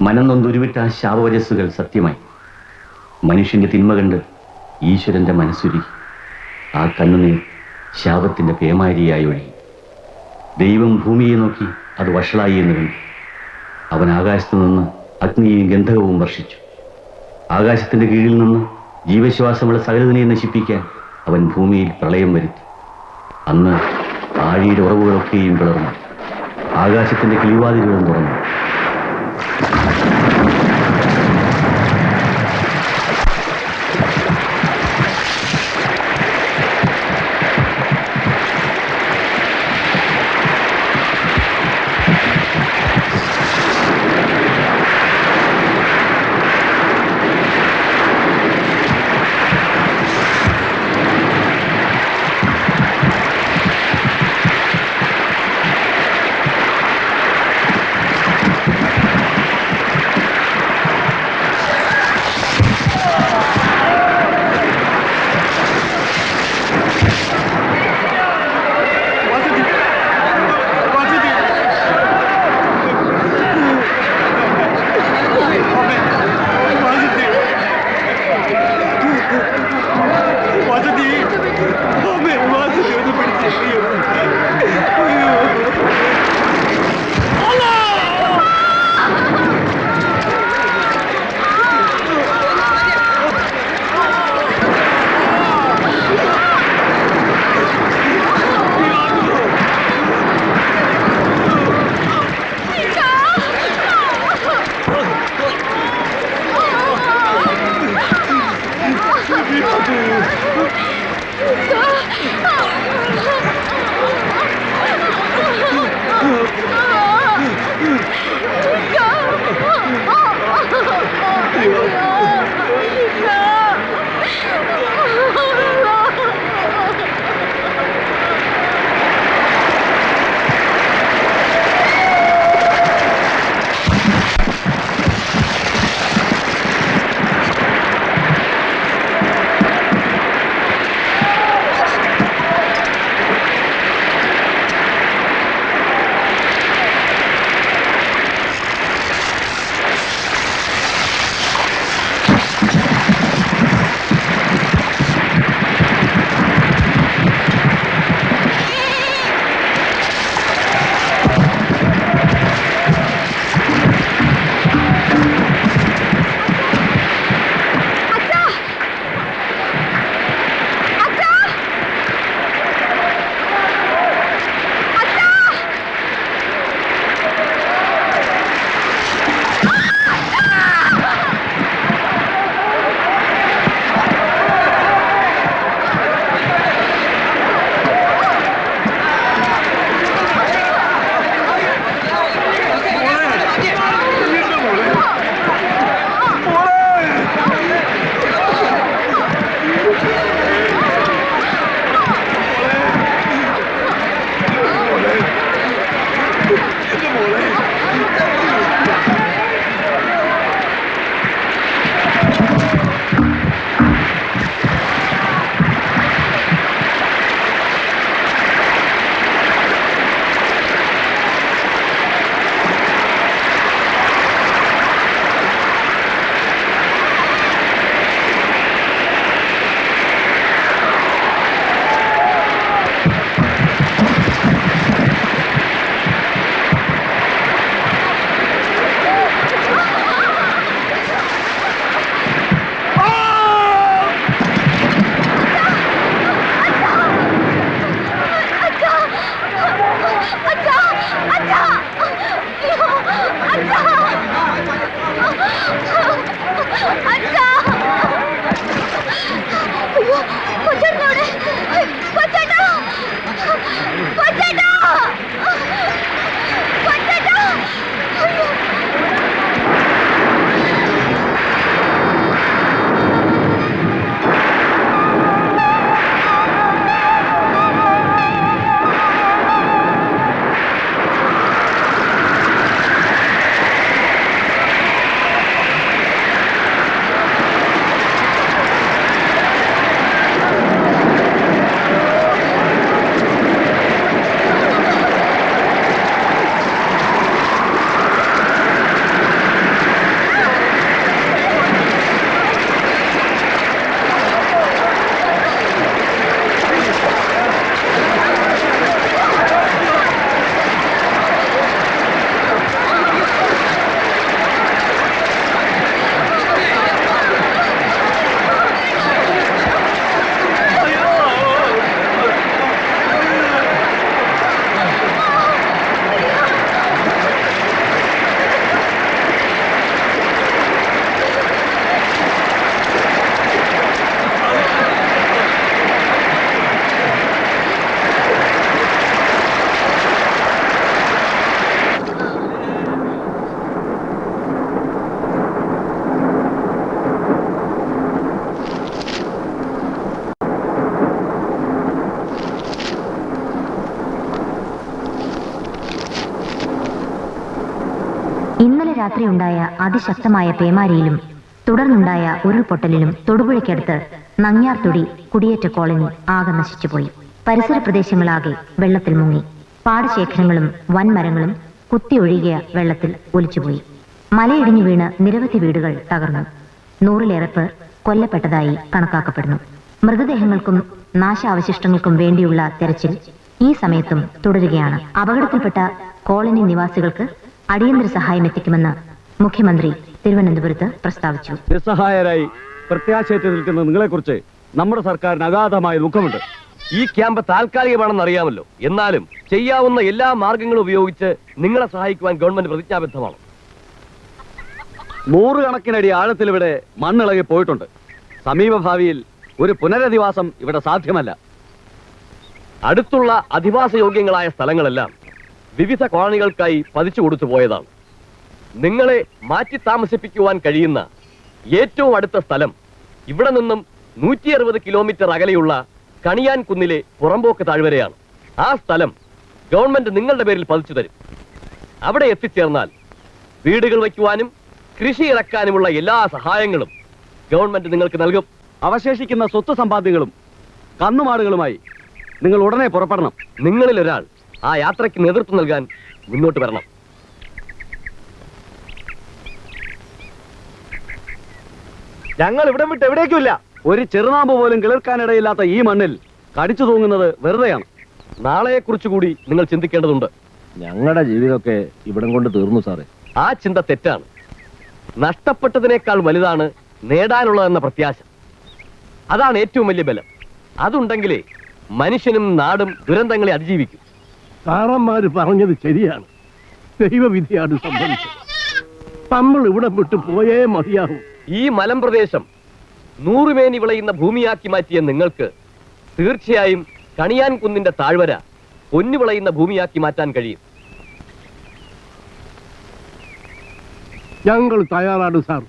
മനം നൊന്തുരുവിട്ട ആ ശാപവരസ്സുകൾ സത്യമായി. മനുഷ്യന്റെ തിന്മ കണ്ട് ഈശ്വരന്റെ മനസ്സുരി ആ കണ്ണുനീർ ശാപത്തിന്റെ പേമാരിയായി ഒഴുകി. ദൈവം ഭൂമിയെ നോക്കി അത് വഷളായി എന്ന് കണ്ടു. അവൻ ആകാശത്തു നിന്ന് അഗ്നിയും ഗന്ധകവും വർഷിച്ചു. ആകാശത്തിന്റെ കീഴിൽ നിന്ന് ജീവശ്വാസമുള്ള സകലതിനെ നശിപ്പിക്കാൻ അവൻ ഭൂമിയിൽ പ്രളയം വരുത്തി. അന്ന് ആഴിയുടെ ഉറവുകളൊക്കെയും പിളർന്നു. ആകാശത്തിന്റെ കിളിവാതിലുകളും തുറന്നു. Thank you. രാത്രിയുണ്ടായ അതിശക്തമായ പേമാരിയിലും തുടർന്നുണ്ടായ ഉരുൾപൊട്ടലിലും തൊടുപുഴയ്ക്കടുത്ത് നങ്ങ്യാർതൊടി കുടിയേറ്റ കോളനി ആകെ നശിച്ചുപോയി. പരിസര പ്രദേശങ്ങളാകെ വെള്ളത്തിൽ മുങ്ങി. പാടശേഖരങ്ങളും വൻമരങ്ങളും കുത്തിയൊഴുകിയ വെള്ളത്തിൽ ഒലിച്ചുപോയി. മലയിടിഞ്ഞു വീണ് നിരവധി വീടുകൾ തകർന്നു. നൂറിലേറെ പേർ കൊല്ലപ്പെട്ടതായി കണക്കാക്കപ്പെടുന്നു. മൃതദേഹങ്ങൾക്കും നാശാവശിഷ്ടങ്ങൾക്കും വേണ്ടിയുള്ള തെരച്ചിൽ ഈ സമയത്തും തുടരുകയാണ്. അപകടത്തിൽപ്പെട്ട കോളനി നിവാസികൾക്ക് അടിയന്തര സഹായം എത്തിക്കുമെന്ന് മുഖ്യമന്ത്രി തിരുവനന്തപുരത്ത് പ്രസ്താവിച്ചു. നിസ്സഹായരായി പ്രത്യാശയത്തിൽ നിൽക്കുന്ന നിങ്ങളെക്കുറിച്ച് നമ്മുടെ സർക്കാരിന് അഗാധമായ ദുഃഖമുണ്ട് ഈ ക്യാമ്പ് താൽക്കാലികമാണെന്ന് അറിയാമല്ലോ. എന്നാലും ചെയ്യാവുന്ന എല്ലാ മാർഗങ്ങളും ഉപയോഗിച്ച് നിങ്ങളെ സഹായിക്കുവാൻ ഗവൺമെന്റ് പ്രതിജ്ഞാബദ്ധമാണ്. നൂറുകണക്കിനടി ആഴത്തിൽ ഇവിടെ മണ്ണിളകി പോയിട്ടുണ്ട്. സമീപഭാവിയിൽ ഒരു പുനരധിവാസം ഇവിടെ സാധ്യമല്ല. അടുത്തുള്ള അധിവാസ യോഗ്യങ്ങളായ സ്ഥലങ്ങളെല്ലാം വിവിധ കോളനികൾക്കായി പതിച്ചു കൊടുത്തു പോയതാണ്. നിങ്ങളെ മാറ്റി താമസിപ്പിക്കുവാൻ കഴിയുന്ന ഏറ്റവും അടുത്ത സ്ഥലം ഇവിടെ നിന്നും നൂറ്റി അറുപത് കിലോമീറ്റർ അകലെയുള്ള കണിയാൻ കുന്നിലെ പുറമ്പോക്ക് താഴ്വരയാണ്. ആ സ്ഥലം ഗവൺമെന്റ് നിങ്ങളുടെ പേരിൽ പതിച്ചു തരും. അവിടെ എത്തിച്ചേർന്നാൽ വീടുകൾ വയ്ക്കുവാനും കൃഷി ഇറക്കാനുമുള്ള എല്ലാ സഹായങ്ങളും ഗവൺമെന്റ് നിങ്ങൾക്ക് നൽകും. അവശേഷിക്കുന്ന സ്വത്ത് സമ്പാദ്യങ്ങളും കന്നുമാടുകളുമായി നിങ്ങൾ ഉടനെ പുറപ്പെടണം. നിങ്ങളിൽ ഒരാൾ ആ യാത്രയ്ക്ക് നേതൃത്വം നൽകാൻ മുന്നോട്ട് വരണം. ഞങ്ങൾ ഇവിടം വിട്ട് എവിടേക്കുമില്ല. ഒരു ചെറുനാമ്പ് പോലും കിളിർക്കാനിടയില്ലാത്ത ഈ മണ്ണിൽ കടിച്ചു തൂങ്ങുന്നത് വെറുതെയാണ്. നാളെയെക്കുറിച്ച് കൂടി നിങ്ങൾ ചിന്തിക്കേണ്ടതുണ്ട്. ഞങ്ങളുടെ ജീവിതമൊക്കെ ഇവിടം കൊണ്ട് തീർന്നു സാറേ. ആ ചിന്ത തെറ്റാണ്. നഷ്ടപ്പെട്ടതിനേക്കാൾ വലുതാണ് നേടാനുള്ളതെന്ന പ്രത്യാശ. അതാണ് ഏറ്റവും വലിയ ബലം. അതുണ്ടെങ്കിലേ മനുഷ്യനും നാടും ദുരന്തങ്ങളെ അതിജീവിക്കും. സാറന്മാര് പറഞ്ഞത് ശരിയാണ്. ദൈവവിധിയാണ് സംഭവിച്ചത് നമ്മൾ ഇവിടെ വിട്ടു പോയേ മതിയാവും. ഈ മലമ്പ്രദേശം നൂറുമേനി വിളയുന്ന ഭൂമിയാക്കി മാറ്റിയ നിങ്ങൾക്ക് തീർച്ചയായും കണിയാൻ കുന്നിന്റെ താഴ്വര പൊന്നു വിളയുന്ന ഭൂമിയാക്കി മാറ്റാൻ കഴിയും. ഞങ്ങൾ തയ്യാറാണ് സാർ.